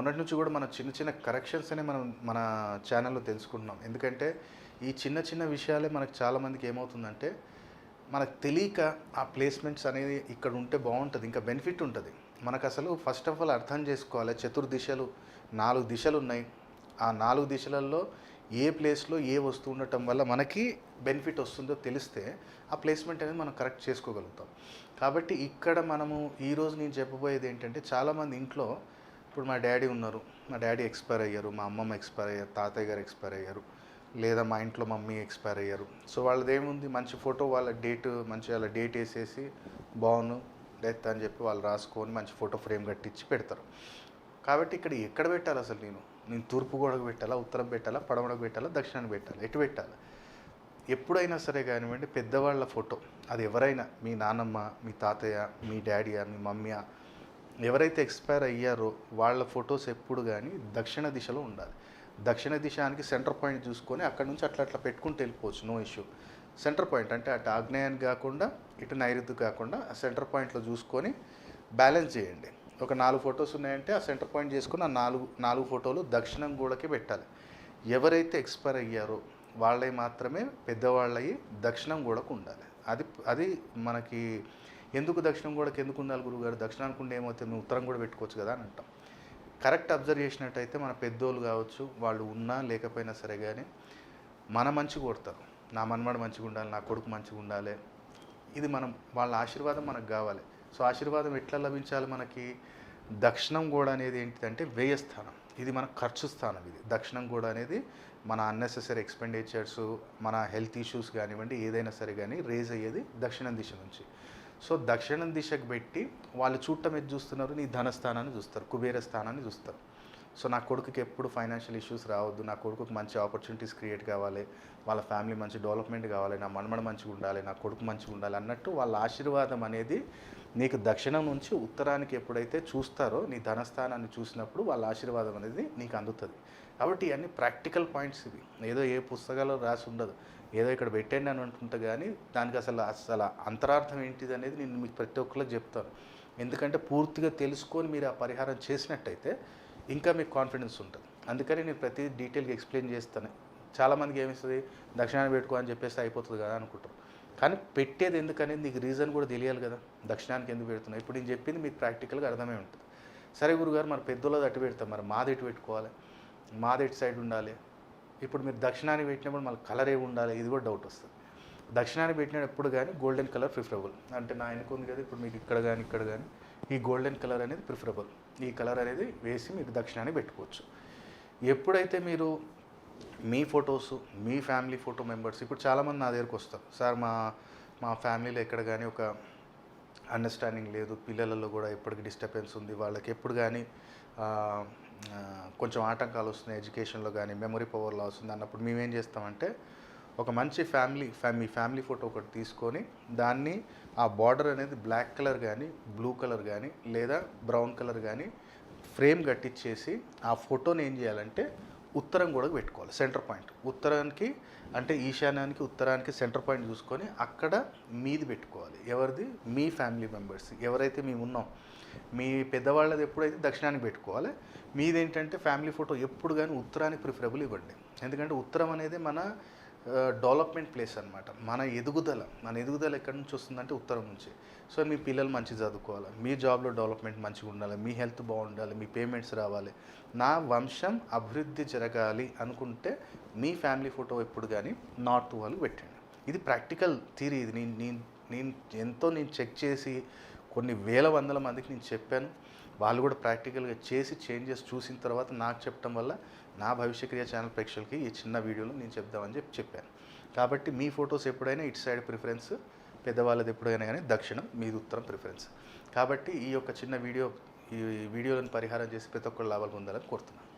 మొన్నటి నుంచి కూడా మన చిన్న చిన్న కరెక్షన్స్ అనే మనం మన ఛానల్లో తెలుసుకుంటున్నాం. ఎందుకంటే ఈ చిన్న చిన్న విషయాలే మనకు చాలామందికి ఏమవుతుందంటే మనకు తెలియక ఆ ప్లేస్మెంట్స్ అనేది ఇక్కడ ఉంటే బాగుంటుంది ఇంకా బెనిఫిట్ ఉంటుంది. మనకు అసలు ఫస్ట్ ఆఫ్ ఆల్ అర్థం చేసుకోవాలి చతుర్దిశలు నాలుగు దిశలు ఉన్నాయి. ఆ నాలుగు దిశలలో ఏ ప్లేస్లో ఏ వస్తువు ఉండటం వల్ల మనకి బెనిఫిట్ వస్తుందో తెలిస్తే ఆ ప్లేస్మెంట్ అనేది మనం కరెక్ట్ చేసుకోగలుగుతాం. కాబట్టి ఇక్కడ మనము ఈరోజు నేను చెప్పబోయేది ఏంటంటే చాలామంది ఇంట్లో ఇప్పుడు మా డాడీ ఉన్నారు. మా డాడీ ఎక్స్పైర్ అయ్యారు. మా అమ్మమ్మ ఎక్స్పైర్ అయ్యారు. తాతయ్య గారు ఎక్స్పైర్ అయ్యారు. లేదా మా ఇంట్లో మమ్మీ ఎక్స్పైర్ అయ్యారు. సో వాళ్ళది ఏముంది? మంచి ఫోటో వాళ్ళ డేట్ మంచి వాళ్ళ డేట్ వేసేసి బాగును డెత్ అని చెప్పి వాళ్ళు రాసుకొని మంచి ఫోటో ఫ్రేమ్ కట్టించి పెడతారు. కాబట్టి ఇక్కడ ఎక్కడ పెట్టాలి అసలు నేను? నేను తూర్పు గోడకు పెట్టాలా? ఉత్తరం పెట్టాలా? పడమడకు పెట్టాలా? దక్షిణానికి పెట్టాలా? ఎటు పెట్టాలి? ఎప్పుడైనా సరే కానివ్వండి పెద్దవాళ్ళ ఫోటో. అది ఎవరైనా మీ నానమ్మ మీ తాతయ్య మీ డాడీయా మీ మమ్మీయా ఎవరైతే ఎక్స్పైర్ అయ్యారో వాళ్ళ ఫొటోస్ ఎప్పుడు కానీ దక్షిణ దిశలో ఉండాలి. దక్షిణ దిశానికి సెంటర్ పాయింట్ చూసుకొని అక్కడ నుంచి అట్లా అట్లా పెట్టుకుంటూ వెళ్ళిపోవచ్చు నో ఇష్యూ. సెంటర్ పాయింట్ అంటే అటు ఆగ్నేయాన్ని కాకుండా ఇటు నైరుతి కాకుండా ఆ సెంటర్ పాయింట్లో చూసుకొని బ్యాలెన్స్ చేయండి. ఒక నాలుగు ఫొటోస్ ఉన్నాయంటే ఆ సెంటర్ పాయింట్ చేసుకుని ఆ నాలుగు నాలుగు ఫోటోలు దక్షిణం గోడకి పెట్టాలి. ఎవరైతే ఎక్స్పైర్ అయ్యారో వాళ్ళే మాత్రమే పెద్దవాళ్ళయి దక్షిణం గోడకు ఉండాలి. అది అది మనకి ఎందుకు దక్షిణం కూడా ఎందుకు ఉండాలి గురుగారు? దక్షిణానికి ఉండే ఏమవుతుంది? మేము ఉత్తరం కూడా పెట్టుకోవచ్చు కదా అని అంటాం. కరెక్ట్ అబ్జర్వ్ చేసినట్టయితే మన పెద్దోళ్ళు కావచ్చు వాళ్ళు ఉన్నా లేకపోయినా సరే కానీ మన మంచి కోరుతారు నా మనమడు మంచిగా ఉండాలి నా కొడుకు మంచిగా ఉండాలి. ఇది మనం వాళ్ళ ఆశీర్వాదం మనకు కావాలి. సో ఆశీర్వాదం ఎట్లా లభించాలి మనకి? దక్షిణం గోడ అనేది ఏంటిదంటే వ్యయస్థానం ఇది మన ఖర్చు స్థానం ఇది. దక్షిణం గోడ అనేది మన అన్నెసెసరీ ఎక్స్పెండిచర్స్ మన హెల్త్ ఇష్యూస్ కానివ్వండి ఏదైనా సరే కానీ రేజ్ అయ్యేది దక్షిణం దిశ నుంచి. సో దక్షిణం దిశకు పెట్టి వాళ్ళు చూడటం ఏది చూస్తున్నారు? నీ ధనస్థానాన్ని చూస్తారు కుబేర స్థానాన్ని చూస్తారు. సో నా కొడుకుకి ఎప్పుడు ఫైనాన్షియల్ ఇష్యూస్ రావద్దు. నా కొడుకుకి మంచి ఆపర్చునిటీస్ క్రియేట్ కావాలి. వాళ్ళ ఫ్యామిలీ మంచి డెవలప్మెంట్ కావాలి. నా మనమడ మంచిగా ఉండాలి. నా కొడుకు మంచిగా ఉండాలి అన్నట్టు వాళ్ళ ఆశీర్వాదం అనేది నీకు దక్షిణం నుంచి ఉత్తరానికి ఎప్పుడైతే చూస్తారో నీ ధనస్థానాన్ని చూసినప్పుడు వాళ్ళ ఆశీర్వాదం అనేది నీకు అందుతుంది. కాబట్టి ఇవన్నీ ప్రాక్టికల్ పాయింట్స్ ఇవి. ఏదో ఏ పుస్తకాలు రాసి ఉండదు. ఏదో ఇక్కడ పెట్టండి అని అంటుంటే కానీ దానికి అసలు అసలు అంతరార్థం ఏంటిది అనేది నేను మీకు ప్రతి ఒక్కరికి చెప్తాను. ఎందుకంటే పూర్తిగా తెలుసుకొని మీరు ఆ పరిహారం చేసినట్టయితే ఇంకా మీకు కాన్ఫిడెన్స్ ఉంటుంది. అందుకని నేను ప్రతి డీటెయిల్గా ఎక్స్ప్లెయిన్ చేస్తాను. చాలామందికి ఏమిస్తుంది? దక్షిణాన్ని పెట్టుకో అని చెప్పేసి అయిపోతుంది కదా అనుకుంటారు. కానీ పెట్టేది ఎందుకనేది నీకు రీజన్ కూడా తెలియాలి కదా. దక్షిణానికి ఎందుకు పెడుతున్నావు? ఇప్పుడు నేను చెప్పింది మీకు ప్రాక్టికల్గా అర్థమై ఉంటుంది. సరే గురుగారు మరి పెద్దోళ్ళది అటు పెడతాం. మరి మాది ఎటు పెట్టుకోవాలి. మాది ఎటు సైడ్ ఉండాలి. ఇప్పుడు మీరు దక్షిణాన్ని పెట్టినప్పుడు మళ్ళీ కలర్ ఏమి ఉండాలి? ఇది కూడా డౌట్ వస్తుంది. దక్షిణాన్ని పెట్టినప్పుడు కానీ గోల్డెన్ కలర్ ప్రిఫరబుల్ అంటే నా వెనుక ఉంది కదా ఇప్పుడు మీకు ఇక్కడ కానీ ఇక్కడ కానీ. ఈ గోల్డెన్ కలర్ అనేది ప్రిఫరబుల్. ఈ కలర్ అనేది వేసి మీరు దక్షిణాన్ని పెట్టుకోవచ్చు. ఎప్పుడైతే మీరు మీ ఫొటోస్ మీ ఫ్యామిలీ ఫోటో మెంబర్స్ ఇప్పుడు చాలామంది నా దగ్గరకు వస్తారు. సార్ మా మా ఫ్యామిలీలో ఎక్కడ కానీ ఒక అండర్స్టాండింగ్ లేదు. పిల్లలలో కూడా ఎప్పటికీ డిస్టర్బెన్స్ ఉంది. వాళ్ళకి ఎప్పుడు కానీ కొంచెం ఆటంకాలు వస్తున్నాయి. ఎడ్యుకేషన్లో కానీ మెమరీ పవర్ లాస్ ఉంది అన్నప్పుడు మేమేం చేస్తామంటే ఒక మంచి ఫ్యామిలీ ఫ్యా మీ ఫ్యామిలీ ఫోటో ఒకటి తీసుకొని దాన్ని ఆ బార్డర్ అనేది బ్లాక్ కలర్ కానీ బ్లూ కలర్ కానీ లేదా బ్రౌన్ కలర్ కానీ ఫ్రేమ్ కట్టించేసి ఆ ఫోటోని ఏం చేయాలంటే ఉత్తరం కూడా పెట్టుకోవాలి సెంటర్ పాయింట్. ఉత్తరానికి అంటే ఈశాన్యానికి ఉత్తరానికి సెంటర్ పాయింట్ చూసుకొని అక్కడ మీది పెట్టుకోవాలి. ఎవరిది? మీ ఫ్యామిలీ మెంబర్స్. ఎవరైతే మేము ఉన్నాం మీ పెద్దవాళ్ళది ఎప్పుడైతే దక్షిణానికి పెట్టుకోవాలి మీదేంటంటే ఫ్యామిలీ ఫోటో ఎప్పుడు కానీ ఉత్తరానికి ప్రిఫరబుల్ ఇవ్వండి. ఎందుకంటే ఉత్తరం అనేది మన డెవలప్మెంట్ ప్లేస్ అనమాట మన ఎదుగుదల మన ఎదుగుదల ఎక్కడి నుంచి వస్తుందంటే ఉత్తరం నుంచి. సో మీ పిల్లలు మంచి చదువుకోవాలి. మీ జాబ్లో డెవలప్మెంట్ మంచిగా ఉండాలి. మీ హెల్త్ బాగుండాలి. మీ పేమెంట్స్ రావాలి. నా వంశం అభివృద్ధి జరగాలి అనుకుంటే మీ ఫ్యామిలీ ఫోటో ఎప్పుడు కానీ నార్త్ వాళ్ళు పెట్టండి. ఇది ప్రాక్టికల్ థీరీ ఇది నేను నేను నేను ఎంతో నేను చెక్ చేసి కొన్ని వేల వందల మందికి నేను చెప్పాను. వాళ్ళు కూడా ప్రాక్టికల్గా చేసి చేంజెస్ చూసిన తర్వాత నాకు చెప్పడం వల్ల నా భవిష్యక్రియ ఛానల్ ప్రేక్షకులకి ఈ చిన్న వీడియోలో నేను చెప్దామని చెప్పి చెప్పాను. కాబట్టి మీ ఫొటోస్ ఎప్పుడైనా ఇటు సైడ్ ప్రిఫరెన్స్ పెద్దవాళ్ళది ఎప్పుడైనా కానీ దక్షిణం మీది ఉత్తరం ప్రిఫరెన్స్. కాబట్టి ఈ యొక్క చిన్న వీడియో ఈ వీడియోలను పరిహారం చేసి ప్రతి ఒక్కరు లాభాలు పొందాలని కోరుతున్నాను.